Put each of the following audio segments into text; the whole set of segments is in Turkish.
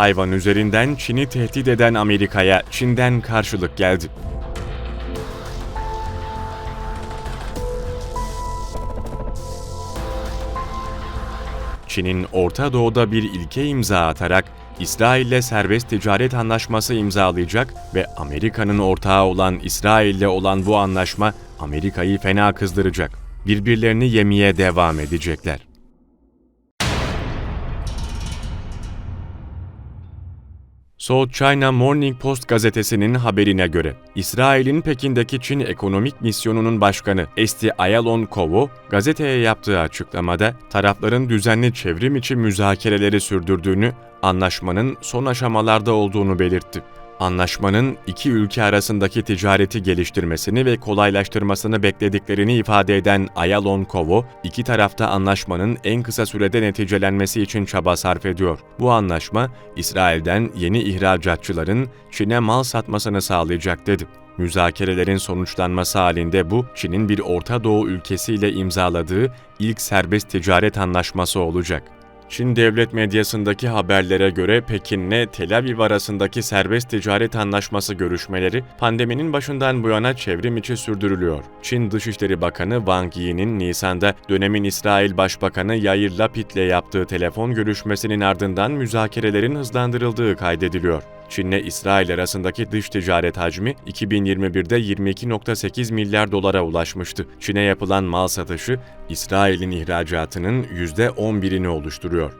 Tayvan üzerinden Çin'i tehdit eden Amerika'ya Çin'den karşılık geldi. Çin'in Orta Doğu'da bir ilke imza atarak İsrail'le serbest ticaret anlaşması imzalayacak ve Amerika'nın ortağı olan İsrail'le olan bu anlaşma Amerika'yı fena kızdıracak. Birbirlerini yemeye devam edecekler. South China Morning Post gazetesinin haberine göre, İsrail'in Pekin'deki Çin Ekonomik Misyonu'nun başkanı Esti Ayalon Kovo, gazeteye yaptığı açıklamada tarafların düzenli çevrim içi müzakereleri sürdürdüğünü, anlaşmanın son aşamalarda olduğunu belirtti. Anlaşmanın iki ülke arasındaki ticareti geliştirmesini ve kolaylaştırmasını beklediklerini ifade eden Ayalon Kovo, iki tarafta anlaşmanın en kısa sürede neticelenmesi için çaba sarf ediyor. Bu anlaşma, İsrail'den yeni ihracatçıların Çin'e mal satmasını sağlayacak dedi. Müzakerelerin sonuçlanması halinde bu, Çin'in bir Orta Doğu ülkesiyle imzaladığı ilk serbest ticaret anlaşması olacak. Çin devlet medyasındaki haberlere göre Pekin'le Tel Aviv arasındaki serbest ticaret anlaşması görüşmeleri pandeminin başından bu yana çevrim içi sürdürülüyor. Çin Dışişleri Bakanı Wang Yi'nin Nisan'da dönemin İsrail Başbakanı Yair Lapid'le yaptığı telefon görüşmesinin ardından müzakerelerin hızlandırıldığı kaydediliyor. Çin'le İsrail arasındaki dış ticaret hacmi 2021'de 22.8 milyar dolara ulaşmıştı. Çin'e yapılan mal satışı İsrail'in ihracatının %11'ini oluşturuyor.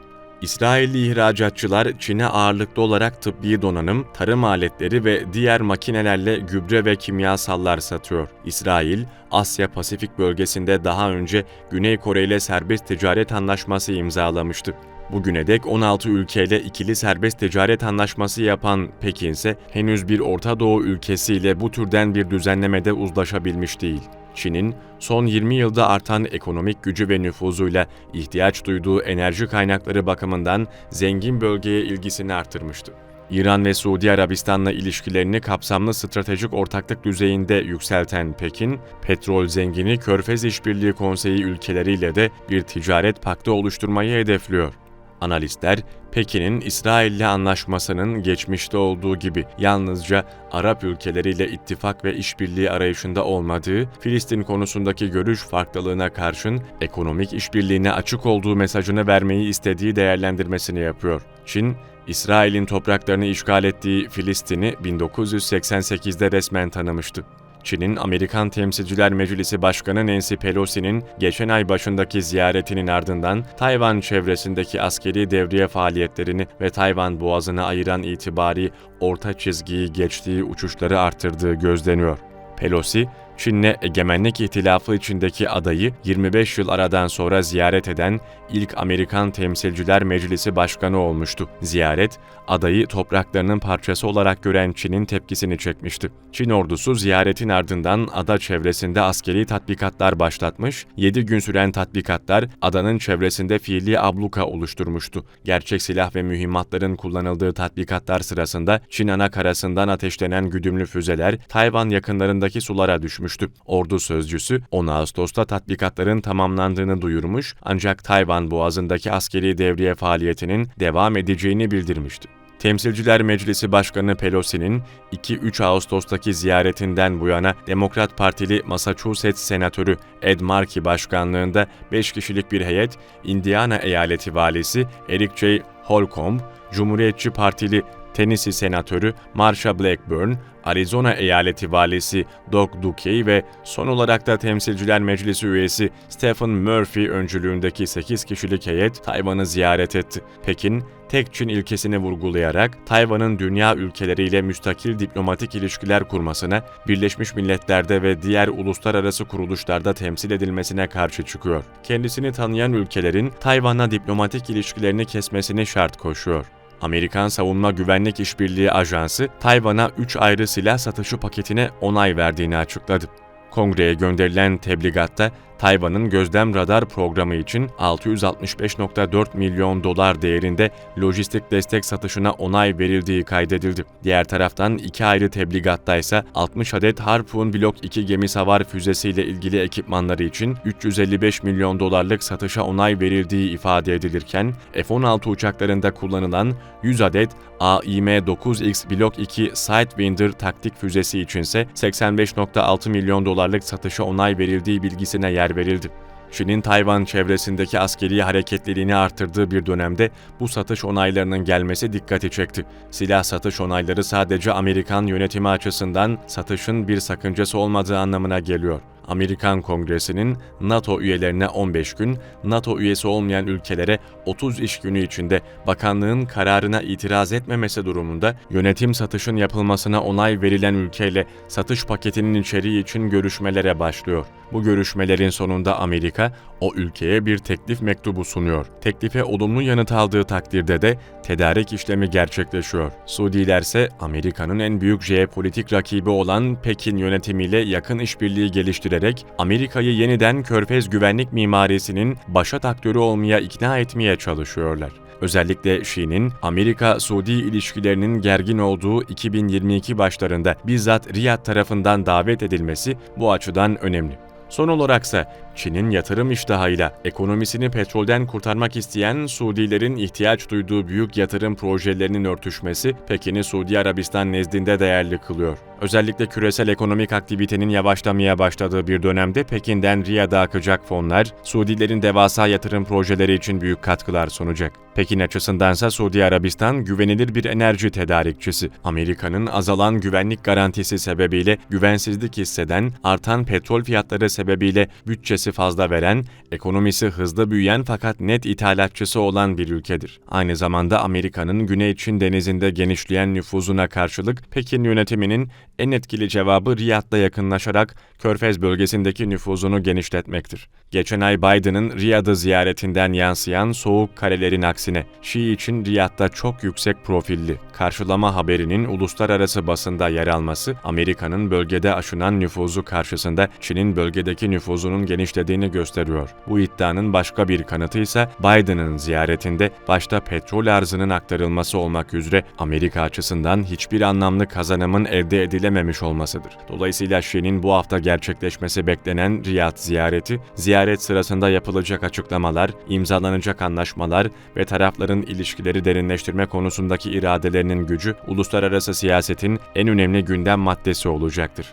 İsrailli ihracatçılar Çin'e ağırlıklı olarak tıbbi donanım, tarım aletleri ve diğer makinelerle gübre ve kimyasallar satıyor. İsrail, Asya Pasifik bölgesinde daha önce Güney Kore ile serbest ticaret anlaşması imzalamıştı. Bugüne dek 16 ülkeyle ikili serbest ticaret anlaşması yapan Pekin ise henüz bir Orta Doğu ülkesiyle bu türden bir düzenlemede uzlaşabilmiş değil. Çin'in son 20 yılda artan ekonomik gücü ve nüfuzuyla ihtiyaç duyduğu enerji kaynakları bakımından zengin bölgeye ilgisini artırmıştı. İran ve Suudi Arabistan'la ilişkilerini kapsamlı stratejik ortaklık düzeyinde yükselten Pekin, petrol zengini Körfez İşbirliği Konseyi ülkeleriyle de bir ticaret paktı oluşturmayı hedefliyor. Analistler, Pekin'in İsrail'le anlaşmasının geçmişte olduğu gibi yalnızca Arap ülkeleriyle ittifak ve işbirliği arayışında olmadığı, Filistin konusundaki görüş farklılığına karşın ekonomik işbirliğine açık olduğu mesajını vermeyi istediği değerlendirmesini yapıyor. Çin, İsrail'in topraklarını işgal ettiği Filistin'i 1988'de resmen tanımıştı. Çin'in Amerikan Temsilciler Meclisi Başkanı Nancy Pelosi'nin geçen ay başındaki ziyaretinin ardından Tayvan çevresindeki askeri devriye faaliyetlerini ve Tayvan boğazını ayıran itibari orta çizgiyi geçtiği uçuşları arttırdığı gözleniyor. Pelosi, Çin'le egemenlik ihtilafı içindeki adayı 25 yıl aradan sonra ziyaret eden ilk Amerikan Temsilciler Meclisi Başkanı olmuştu. Ziyaret, adayı topraklarının parçası olarak gören Çin'in tepkisini çekmişti. Çin ordusu ziyaretin ardından ada çevresinde askeri tatbikatlar başlatmış, 7 gün süren tatbikatlar adanın çevresinde fiili abluka oluşturmuştu. Gerçek silah ve mühimmatların kullanıldığı tatbikatlar sırasında Çin ana karasından ateşlenen güdümlü füzeler Tayvan yakınlarındaki sulara düşmüştü. Ordu sözcüsü 10 Ağustos'ta tatbikatların tamamlandığını duyurmuş ancak Tayvan Boğazı'ndaki askeri devriye faaliyetinin devam edeceğini bildirmişti. Temsilciler Meclisi Başkanı Pelosi'nin 2-3 Ağustos'taki ziyaretinden bu yana Demokrat Partili Massachusetts Senatörü Ed Markey başkanlığında 5 kişilik bir heyet, Indiana Eyaleti Valisi Eric J. Holcomb, Cumhuriyetçi Partili Tennessee Senatörü Marsha Blackburn, Arizona Eyaleti Valisi Doug Ducey ve son olarak da Temsilciler Meclisi üyesi Stephen Murphy öncülüğündeki 8 kişilik heyet Tayvan'ı ziyaret etti. Pekin, tek Çin ilkesini vurgulayarak Tayvan'ın dünya ülkeleriyle müstakil diplomatik ilişkiler kurmasına, Birleşmiş Milletler'de ve diğer uluslararası kuruluşlarda temsil edilmesine karşı çıkıyor. Kendisini tanıyan ülkelerin Tayvan'a diplomatik ilişkilerini kesmesini şart koşuyor. Amerikan Savunma Güvenlik İşbirliği Ajansı, Tayvan'a 3 ayrı silah satışı paketine onay verdiğini açıkladı. Kongreye gönderilen tebligatta Tayvan'ın gözlem radar programı için 665.4 milyon dolar değerinde lojistik destek satışına onay verildiği kaydedildi. Diğer taraftan iki ayrı tebligatta ise 60 adet Harpoon Block 2 gemi savar füzesiyle ilgili ekipmanları için 355 milyon dolarlık satışa onay verildiği ifade edilirken F-16 uçaklarında kullanılan 100 adet AIM-9X Block 2 Sidewinder taktik füzesi içinse 85.6 milyon dolarlık satışa onay verildiği bilgisine yer verildi. Çin'in Tayvan çevresindeki askeri hareketliliğini arttırdığı bir dönemde bu satış onaylarının gelmesi dikkati çekti. Silah satış onayları sadece Amerikan yönetimi açısından satışın bir sakıncası olmadığı anlamına geliyor. Amerikan Kongresi'nin NATO üyelerine 15 gün, NATO üyesi olmayan ülkelere 30 iş günü içinde bakanlığın kararına itiraz etmemesi durumunda yönetim satışın yapılmasına onay verilen ülkeyle satış paketinin içeriği için görüşmelere başlıyor. Bu görüşmelerin sonunda Amerika o ülkeye bir teklif mektubu sunuyor. Teklife olumlu yanıt aldığı takdirde de tedarik işlemi gerçekleşiyor. Suudiler ise Amerika'nın en büyük jeopolitik rakibi olan Pekin yönetimiyle yakın işbirliği geliştirerek Amerika'yı yeniden körfez güvenlik mimarisinin başat aktörü olmaya ikna etmeye çalışıyorlar. Özellikle Şi'nin Amerika-Suudi ilişkilerinin gergin olduğu 2022 başlarında bizzat Riyad tarafından davet edilmesi bu açıdan önemli. Son olaraksa Çin'in yatırım iştahıyla ekonomisini petrolden kurtarmak isteyen Suudilerin ihtiyaç duyduğu büyük yatırım projelerinin örtüşmesi Pekin'i Suudi Arabistan nezdinde değerli kılıyor. Özellikle küresel ekonomik aktivitenin yavaşlamaya başladığı bir dönemde Pekin'den Riyad'a akacak fonlar, Suudilerin devasa yatırım projeleri için büyük katkılar sunacak. Pekin açısındansa Suudi Arabistan güvenilir bir enerji tedarikçisi. Amerika'nın azalan güvenlik garantisi sebebiyle güvensizlik hisseden, artan petrol fiyatları sebebiyle bütçesi fazla veren, ekonomisi hızlı büyüyen fakat net ithalatçısı olan bir ülkedir. Aynı zamanda Amerika'nın Güney Çin denizinde genişleyen nüfuzuna karşılık Pekin yönetiminin en etkili cevabı Riyad'la yakınlaşarak Körfez bölgesindeki nüfuzunu genişletmektir. Geçen ay Biden'ın Riyad'ı ziyaretinden yansıyan soğuk karelerin aksine Şii için Riyad'da çok yüksek profilli karşılama haberinin uluslararası basında yer alması Amerika'nın bölgede aşınan nüfuzu karşısında Çin'in bölgedeki nüfuzunun genişlediğini gösteriyor. Bu iddianın başka bir kanıtı ise Biden'ın ziyaretinde başta petrol arzının aktarılması olmak üzere Amerika açısından hiçbir anlamlı kazanımın elde edilememiş olmasıdır. Dolayısıyla Şi'nin bu hafta gerçekleşmesi beklenen Riyad ziyareti, ziyaret sırasında yapılacak açıklamalar, imzalanacak anlaşmalar ve tarafların ilişkileri derinleştirme konusundaki iradelerinin gücü uluslararası siyasetin en önemli gündem maddesi olacaktır.